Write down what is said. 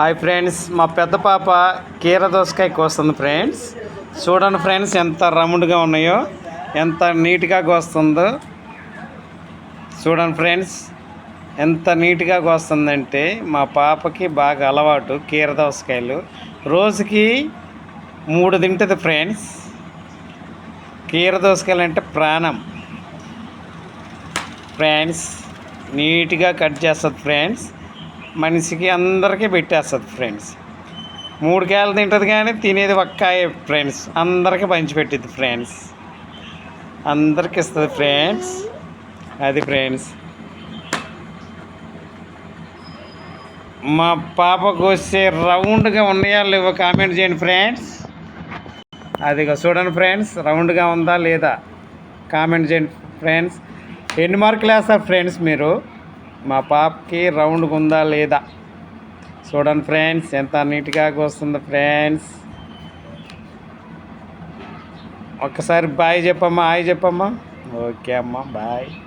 Hi friends మా పెద్ద పాప కీర దోసకాయ కోస్తుంది ఫ్రెండ్స్. చూడండి ఫ్రెండ్స్ ఎంత రౌండ్గా ఉన్నాయో ఎంత నీట్గా కోస్తుందో. చూడండి ఫ్రెండ్స్ ఎంత నీట్గా కోస్తుందంటే మా పాపకి బాగా అలవాటు కీర దోసకాయలు. రోజుకి మూడు తింటుంది ఫ్రెండ్స్. కీర దోసకాయలు అంటే ప్రాణం. ఫ్రెండ్స్ నీట్గా కట్ చేస్తుంది ఫ్రెండ్స్. మనిషికి అందరికీ పెట్టేస్తుంది ఫ్రెండ్స్ మూడు కాయలు తింటుంది కానీ తినేది ఒక్కాయ ఫ్రెండ్స్ అందరికీ పంచిపెట్టిద్ది ఫ్రెండ్స్ అందరికి ఇస్తుంది ఫ్రెండ్స్ అది ఫ్రెండ్స్ మా పాపకు వచ్చే రౌండ్గా ఉన్నాయా లేవో కామెంట్ చేయండి ఫ్రెండ్స్ అదిగో చూడండి ఫ్రెండ్స్ రౌండ్గా ఉందా లేదా? కామెంట్ చేయండి ఫ్రెండ్స్ ఎన్ని మార్కులు వేస్తారు ఫ్రెండ్స్ మీరు? మా పాపకి రౌండ్గా ఉందా లేదా? చూడండి ఫ్రెండ్స్ ఎంత నీట్గా వస్తుందో ఫ్రెండ్స్. ఒక్కసారి బాయ్ చెప్పమ్మా హాయ్ చెప్పమ్మా. ఓకే అమ్మా బాయ్.